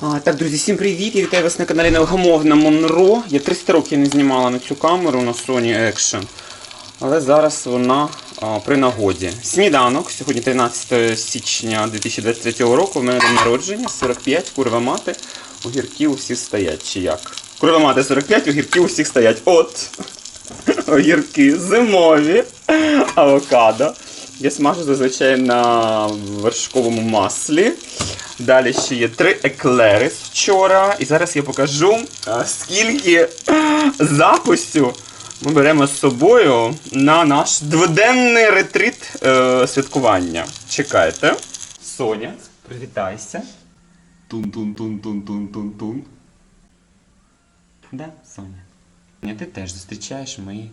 Так, друзі, всім привіт! Я вітаю вас на каналі Невгамовна Монро. Я 300 років не знімала на цю камеру на Sony Action. Але зараз вона при нагоді. Сніданок, сьогодні 13 січня 2023 року. В мене день народження, 45, курва мати. Огірки усі стоять. Чи як? Курва мати 45, огірки усіх стоять. От! Огірки зимові, авокадо. Я смажу зазвичай на вершковому маслі. Далі ще є три еклери з вчора. І зараз я покажу, скільки записю ми беремо з собою на наш дводенний ретрит е, святкування. Чекайте. Соня, привітайся. Тун-тун-тун-тун-тун-тун-тун. Да, Соня? Ні, ти теж зустрічаєш мої.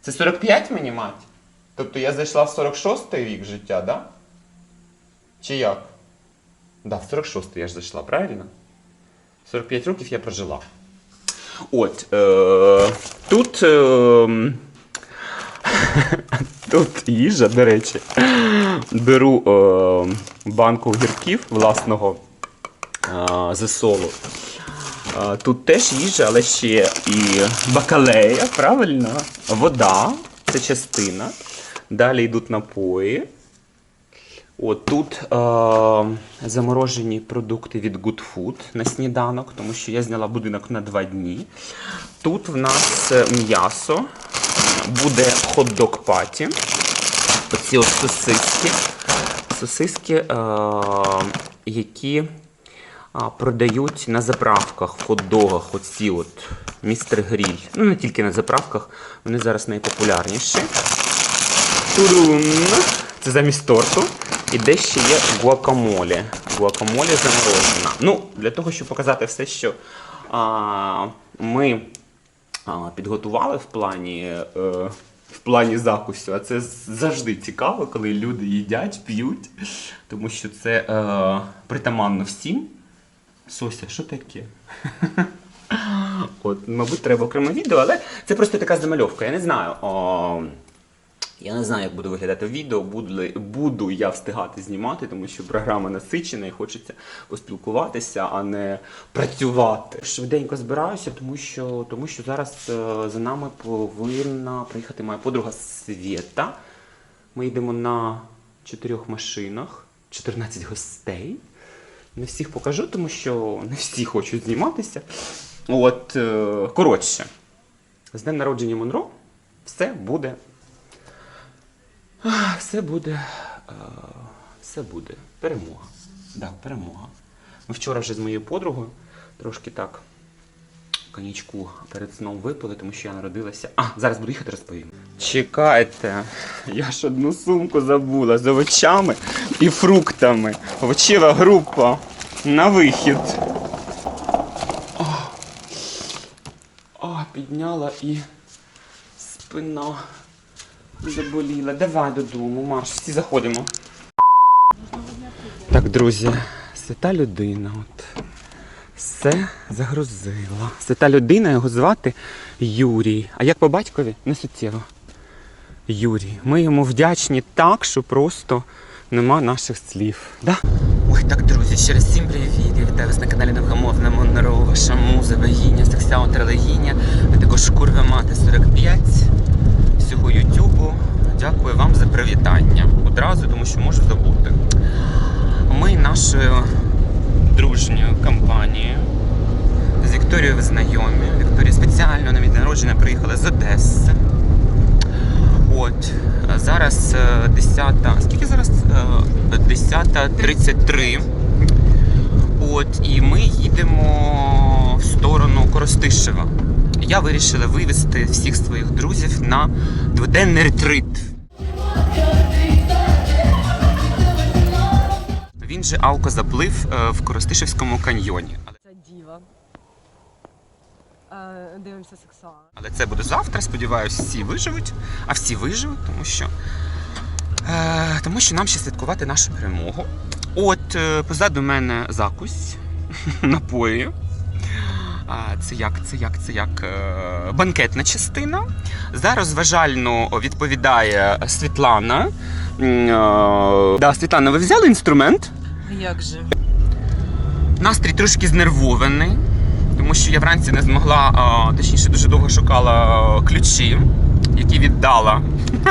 Це 45 мені, мать? Тобто я зайшла в 46-й вік життя, да? Чи як? Да, в 46-й я ж зайшла, правильно? 45 років я прожила. От. Е- тут. Е- тут їжа, до речі. Беру е- банку огірків власного е- засолу. Е, Тут теж їжа, але ще і бакалея, правильно? Вода, це частина. Далі йдуть напої. От тут е, заморожені продукти від Good Food на сніданок, тому що я зняла будинок на два дні. Тут в нас е, м'ясо, буде хот-дог паті. Оці от сосиски. Сосиски, е, які а, продають на заправках, в хот-догах, оці от містер Гріль. Ну, не тільки на заправках, вони зараз найпопулярніші. Турун. Це замість торту. І де ще є гуакамолі. Гуакамолі заморожена. Ну, для того, щоб показати все, що а, ми а, підготували в плані, е, в плані закусу. А це завжди цікаво, коли люди їдять, п'ють, тому що це е, притаманно всім. Сося, що таке? От, мабуть, треба окреме відео, але це просто така замальовка. Я не знаю. О, я не знаю, як буде виглядати відео, буду, буду я встигати знімати, тому що програма насичена і хочеться поспілкуватися, а не працювати. Швиденько збираюся, тому що, тому що зараз е, за нами повинна приїхати моя подруга Свєта. Ми йдемо на чотирьох машинах, 14 гостей. Не всіх покажу, тому що не всі хочуть зніматися. От, е, коротше, з днем народження Монро все буде Все буде. е, Все буде. Перемога. Да, перемога. Ми вчора вже з моєю подругою трошки так коньячку перед сном випили, тому що я народилася. А, зараз буду їхати розповім. Чекайте, я ж одну сумку забула з овочами і фруктами. Овочева група на вихід. О, О, підняла і спина. Заболіла. Давай додому, Маш, всі заходимо. Так, друзі, свята людина. От. Все загрузила. Свята людина, його звати Юрій. А як по батькові? Не суттєво. Юрій. Ми йому вдячні так, що просто нема наших слів. Да? Ой, так, друзі, ще раз всім привіт. Я вітаю вас на каналі Невгамовна Монро, ваша муза, богиня, сексіал легіня, а також курва мати 45 всього Ютубу. Дякую вам за привітання. Одразу, тому що можу забути. Ми нашою дружньою компанією з Вікторією знайомі. Вікторія спеціально на день народження приїхала з Одеси. От, зараз е, 10. Скільки зараз? Е, 10.33. От, і ми їдемо в сторону Коростишева. Я вирішила вивезти всіх своїх друзів на дводенний ретрит. Він же Алко заплив е, в Коростишевському каньйоні. Це діва. Е, Дивимося сексуал. Але це буде завтра. Сподіваюся, всі виживуть. А всі виживуть, тому що, е, тому що нам ще святкувати нашу перемогу. От позаду мене закусь напої. Це як, це як, це як е, банкетна частина. За розважальну відповідає Світлана. Е, Да, Світлана, ви взяли інструмент? Як же? Настрій трошки знервований, тому що я вранці не змогла, точніше, дуже довго шукала ключі, які віддала,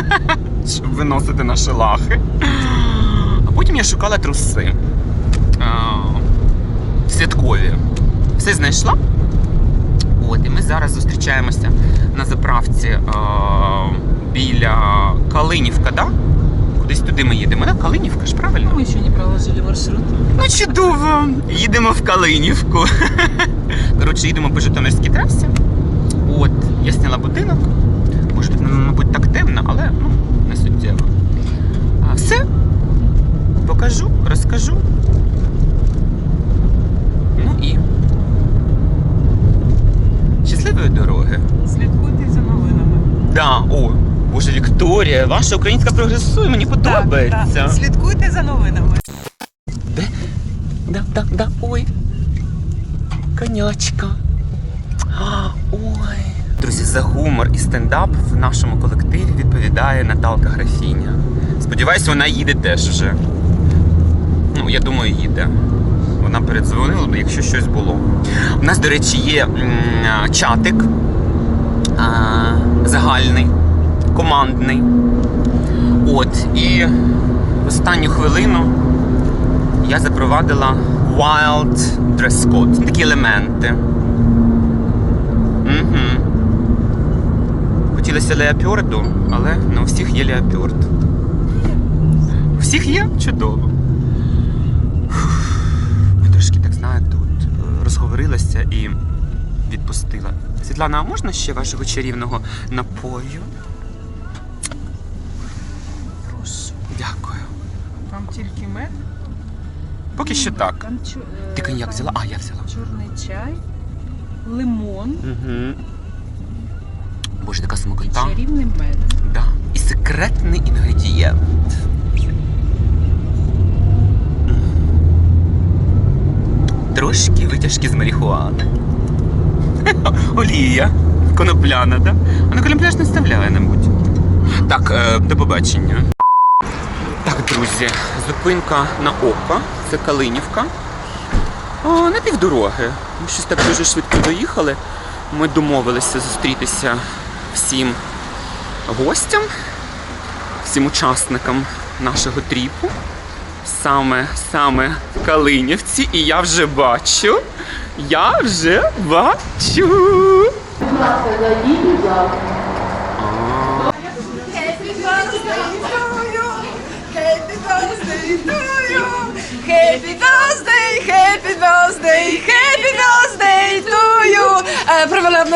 щоб виносити наші лахи. А потім я шукала труси святкові. Все знайшла. От, і ми зараз зустрічаємося на заправці а, біля Калинівка, да? Кудись туди ми їдемо, да? Калинівка ж правильно? Мы еще не проложили маршрут. Ну, чудово! Їдемо в Калинівку. Коротше, їдемо по Житомирській трасі. От, я зняла будинок. Може, тут, мабуть, так темно, але ну, не суттєво. А, все. Покажу, розкажу. Ну і. Щасливої дороги. Слідкуйте за новинами. Да, о, Боже, Вікторія, ваша українська прогресує, мені подобається. Так, так. Слідкуйте за новинами. Де? Да, да, да, ой. Конячка. А, Ой. Друзі, за гумор і стендап в нашому колективі відповідає Наталка Графіня. Сподіваюсь, вона їде теж вже. Ну, я думаю, їде. Вона передзвонила, якщо щось було. У нас, до речі, є чатик загальний, командний. От, і в останню хвилину я запровадила Wild Dress Code. Такі елементи. Угу. Хотілося леопарду, але не у всіх є леопард. У всіх є? Чудово. Розговорилася і відпустила. Світлана, а можна ще вашого чарівного напою? Прошу. Дякую. Там тільки мед. Поки що так. Там чо- е, Ти коньяк там взяла? А, я взяла. Чорний чай, лимон Угу. Боже, така смакота. чарівний мед. Да. І секретний інгредієнт. Трошки витяжки з марихуани. Олія. Конопляна, да? А на конопля ж не вставляє, мабуть. Так, е, до побачення. Так, друзі, зупинка на око. Це Калинівка. О, на півдороги. Ми щось так дуже швидко доїхали. Ми домовилися зустрітися всім гостям, всім учасникам нашого тріпу. Саме саме в Калинівці. І я вже бачу. Я вже бачу. Happy birthday happy birthday, happy birthday to Е,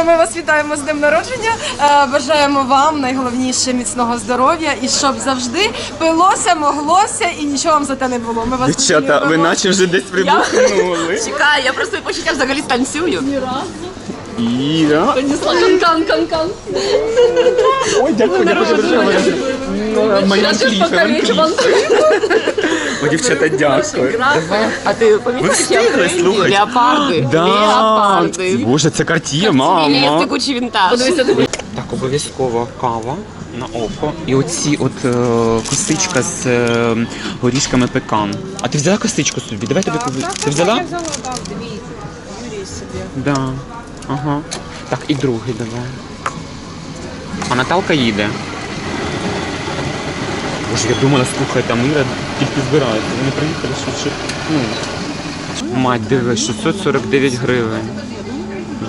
ми вас вітаємо з днем народження. Е, Бажаємо вам найголовніше міцного здоров'я і щоб завжди пилося, моглося і нічого вам за те не було. Ми вас Дівчата, ви наче вже десь прибухнули. Чекай, я просто почуття взагалі танцюю. Іра. Понесла канкан, канкан. Ой, дякую, дякую, дякую. Моя кліфа, О, дівчата, дякую. А ти помітила, які встигли, окремі? Леопарди. Да. Леопарди. Боже, це карт'є, мама. текучий вінтаж. Так, обов'язково кава на око. І оці от е, косичка з е, горішками пекан. А ти взяла косичку собі? Давай тобі купи. Ти взяла? Я взяла, так, дві. Юрій собі. Да. Ага. Так, і другий давай. А Наталка їде. Боже, я думала, слухай, там Іра тільки збирається. Вони приїхали, що чи. Ну. Мать, диви, 649 гривень.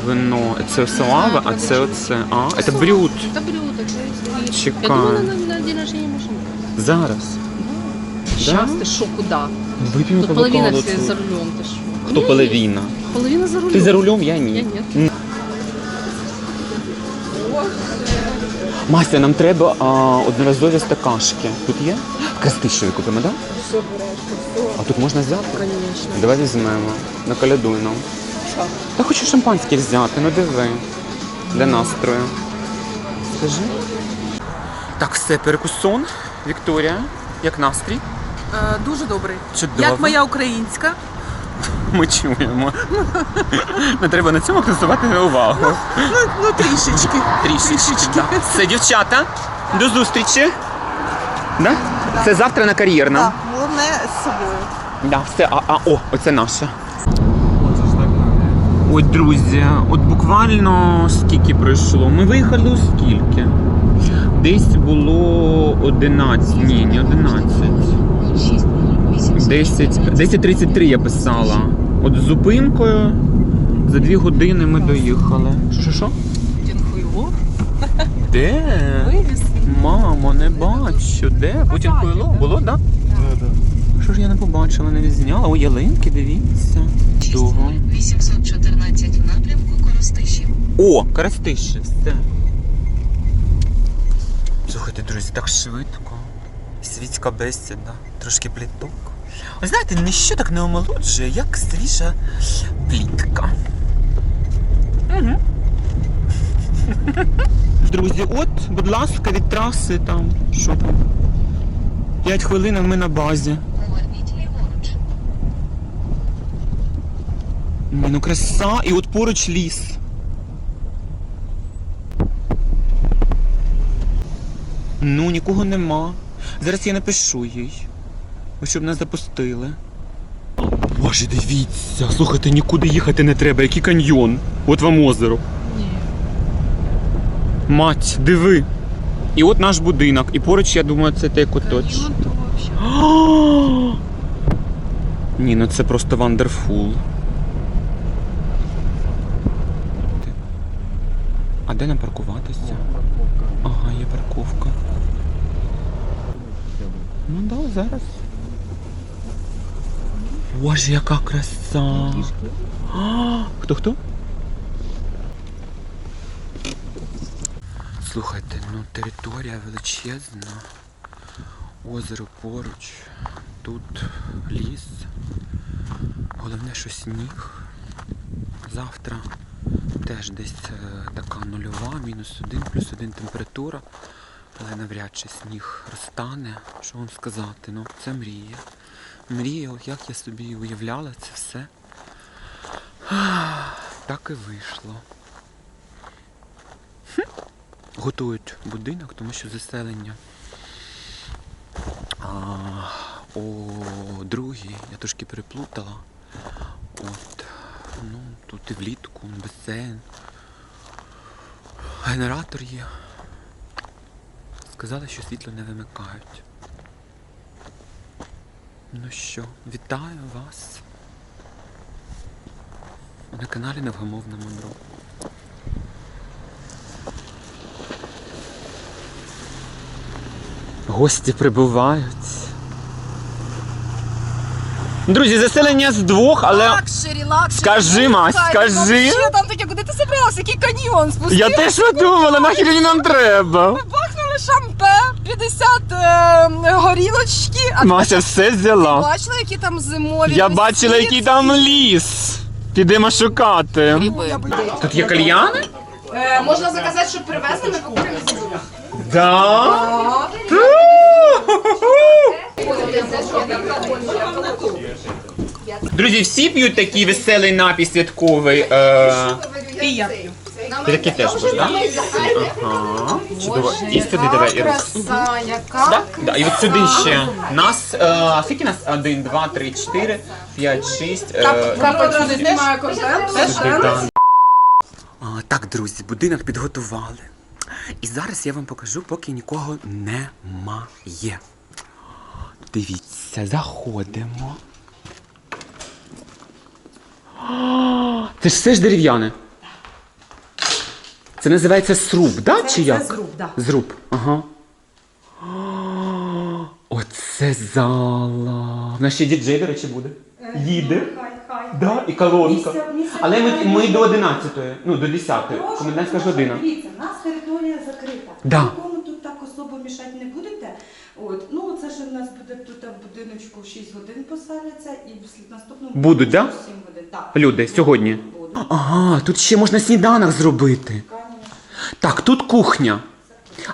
Вино. Це салава, а це оце. А, це брют. Это блюдо, то есть. Чекай. Я думала, на, на день рождения машины. Зараз. Сейчас ты шо, куда? Вип'ємо Тут по половина бокалу все цього. за рулем, ты шо? Хто половина? Половина за рулем. Ти за рулем, я ні. Я нет. Мася, нам треба а, одноразові стакашки. Тут є? Кастишеві купимо, так? Да? А тут можна взяти? Конечно. Давай візьмемо. Накалядуй нам. Та хочу шампанське взяти, ну диви. Для настрою. Скажи. Так, все, перекусон. Вікторія, як настрій? Е, Дуже добрий. Чудово. Як моя українська. Ми чуємо. Не треба на цьому акцентувати увагу. Ну, ну трішечки. Трішечки. Да. Все, дівчата, до зустрічі. Да? Це завтра на кар'єрна. Так, головне з собою. Да, все, а, а, о, оце наша. Ой, друзі, от буквально скільки пройшло? Ми виїхали у скільки? Десь було 11. Ні, не 11. 10. 10.33 я писала. От з зупинкою за 2 години ми доїхали. Що, що, що? Хуйло. Де? Мамо, не бачу. Де? Путін хуйло? Було, так? Да? Що ж я не побачила, не відзняла? О, ялинки, дивіться. Того. 814 в напрямку Коростишів. О, Коростиші, все. Слухайте, друзі, так швидко. Світська бесіда, трошки пліток. Ви знаєте, ніщо так не омолоджує, як свіжа плітка. Угу. Друзі, от, будь ласка, від траси там. Що там? П'ять хвилин, ми на базі. Ні, ну краса, і от поруч ліс. Ну, нікого нема. Зараз я напишу їй. Ось щоб нас запустили. Боже, дивіться, слухайте, нікуди їхати не треба, який каньйон. От вам озеро. Ні. Мать, диви. І от наш будинок. І поруч, я думаю, це куточок. Каньйон. Ні, ну це просто вандерфул. А де нам паркуватися? Ага, є парковка. Ну да, зараз. Боже, яка краса! Хто хто? Слухайте, ну територія величезна. Озеро поруч. Тут ліс. Головне, що сніг. Завтра теж десь е, така нульова, мінус один, плюс один температура. Але навряд чи сніг розтане. Що вам сказати? Ну, це мрія. Мрія, от як я собі уявляла це все. Так і вийшло. Готують будинок, тому що заселення а, о другій я трошки переплутала. От. Ну, тут і влітку, басейн. Генератор є. Сказали, що світло не вимикають. Ну що, вітаю вас на каналі Невгамовна Монро. Гості прибувають. Друзі, заселення з двох, але Лакшері, лакшері. Скажи, Мась, скажи. Що там таке? Куди ти собралась? Який каньйон? Спустив? я теж подумала, нахер він нам треба. Бахнули 50 е, горілочки. А Мася все ти взяла. бачила, які там зимові? Я бачила, який там ліс. Підемо шукати. Гриби. Тут є кальяни? Е, можна заказати, щоб привезли, ми покуримо. Да. Друзі, всі п'ють такий веселий напій святковий. Е... І я п'ю. Ти такий теж будеш, так? Ага. Чудово. І сюди давай, Ірус. Краса, яка. Да? Да. І от сюди ще. Нас, е, скільки нас? Один, два, три, чотири, п'ять, шість. Е, Капець сюди знімає корзин. сюди, да. А, так, друзі, будинок підготували. І зараз я вам покажу, поки нікого немає. Дивіться, заходимо. Це ж все ж дерев'яне. Це називається сруб, да? Чи як? Це зруб, да. Зруб, ага. Оце зала. В нас ще діджей, до речі, буде. Їде. Да, і колонка. Але ми, ми до 11-ї, ну до 10-ї. Комендантська ж година. Дивіться, у нас територія закрита. Да. Нікому тут так особо мішати не будете. От. Ну, це ж в нас буде тут в будиночку 6 годин поселяться і в наступному Будуть, да? 7 годин. Так. Люди, сьогодні. Будуть. Ага, тут ще можна сніданок зробити. Так, тут кухня.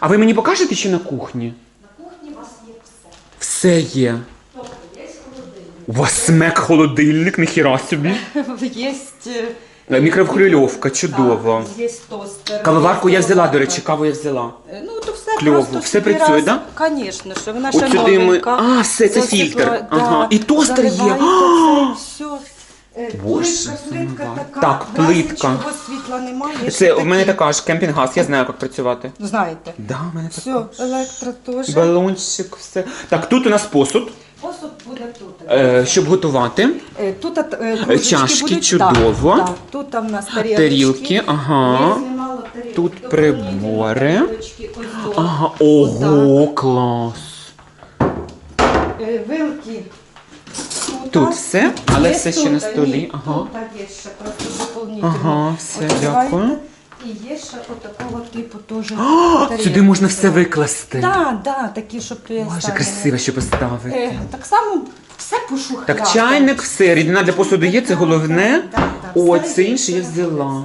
А ви мені покажете, що на кухні? На кухні у вас є все. Все є. Тобто є холодильник. У вас смек холодильник, ніхіра собі. Є Е, Мікрохвильовка, чудово. Є тостер. Кавоварку я взяла, до речі, каву я взяла. Е, Ну, то все Кльово. просто Все собі працює, раз- да? Конечно, що вона От ще сюди ми- новенька. А, все, це Засипла- фільтр. да, Ага. І тостер є. заливаєте все. Е, Боже, плитка, така. Так, в плитка. світла немає. Це в мене така ж кемпінг-газ, я знаю, як працювати. Знаєте. Да, в мене Все, така. електро теж. Балончик, все. Так, тут у нас посуд, Посуд буде тут. е, щоб готувати. Е, Тут е, кружечки чашки, будуть, чудово. Так, так. Тут там у нас тарілочки. Тарілки, ага. Я знімала тарілки. Тут Доповнительні прибори. тарілочки, ось тут. Ага, ого, клас. Е, Вилки. Тут все, але Є все ще тут, на столі, ні, ага. Тут є ще просто доповнительно. Ага, все, дякую. І є ще отакого типу теж. Сюди можна все викласти. Так, так, такі, щоб ти Боже, красиво, що поставити. Е, Так само все по шухлядах. Так, чайник, все, рідина для посуду є, це головне. О, все це інше я взяла.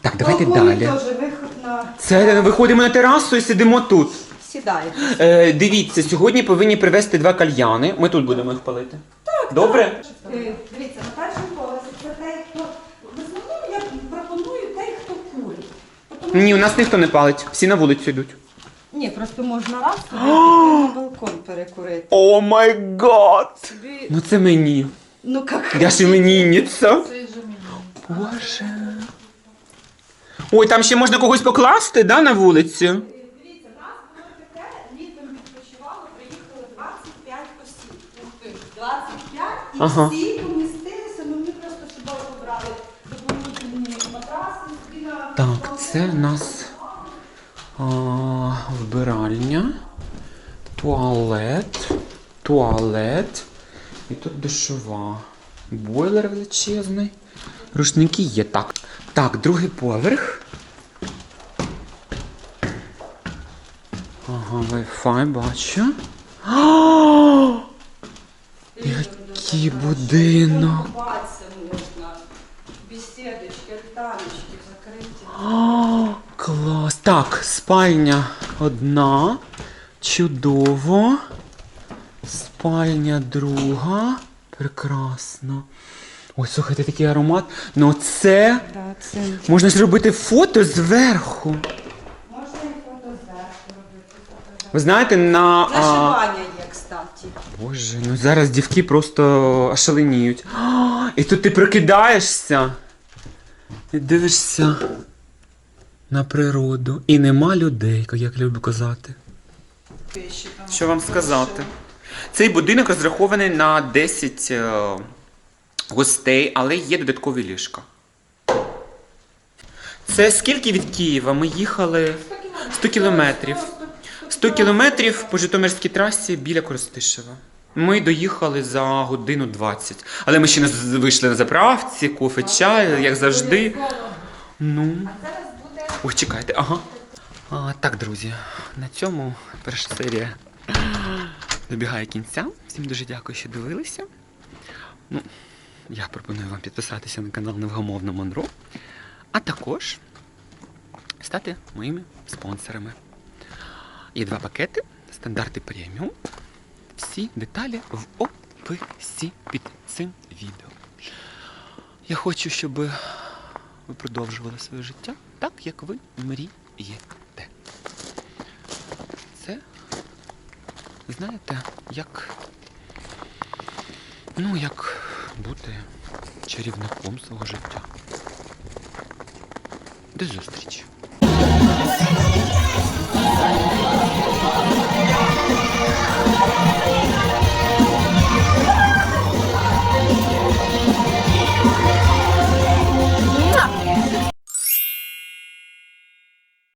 Так, давайте далі. теж виход на... Це виходимо на терасу і сидимо тут. Сідаєте. Е, дивіться, сьогодні повинні привезти два кальяни. Ми тут будемо їх палити. Так. Добре? Е, Дивіться, на першому поверсі це те, хто... В основному я пропоную те, хто курить. Тому Ні, у нас ніхто не палить, всі на вулицю йдуть. Ні, просто можна раз на балкон перекурити. О май гад! Ну це мені. ну як Я ж іменинниця. Боже. Ой, там ще можна когось покласти, да, на вулиці? Дивіться, в нас було таке, літом відпочивало, приїхало 25 осіб. 25 і Ага. всі помістилися, ну ми просто з собою побрали доповнительні матраси, на Так, це у нас а, вбиральня, туалет, туалет. І тут душова. Бойлер величезний. Рушники є. Так. Так, другий поверх. Ага, Wi-Fi бачу. А, Який будинок. Купатися можна, бесідочки, альтаночки закриті. О, клас. Так, спальня одна. Чудово. Спальня друга. Прекрасно. Ой, слухайте, такий аромат. Ну це Да, це можна зробити фото зверху. можна і фото зверху робити. Ви знаєте, на. зверху. А... Нашивання є, кстати. Боже, ну зараз дівки просто ошаленіють. І тут ти прокидаєшся і дивишся на природу. І нема людей, як люблю казати. Що вам сказати? Цей будинок розрахований на 10 е, гостей, але є додаткові ліжка. Це скільки від Києва? Ми їхали 100 кілометрів. 100 кілометрів по Житомирській трасі біля Коростишева. Ми доїхали за годину 20. Але ми ще не вийшли на заправці, кофе, чай, як завжди. Ну. Ой, чекайте, ага. А, так, друзі, на цьому перша серія добігає кінця. Всім дуже дякую, що дивилися. Ну, я пропоную вам підписатися на канал Невгамовна Монро, а також стати моїми спонсорами. Є два пакети, стандарти преміум. Всі деталі в описі під цим відео. Я хочу, щоб ви продовжували своє життя так, як ви мрієте. Це, знаєте, як. Ну, як бути чарівником свого життя. До зустрічі! Thank you.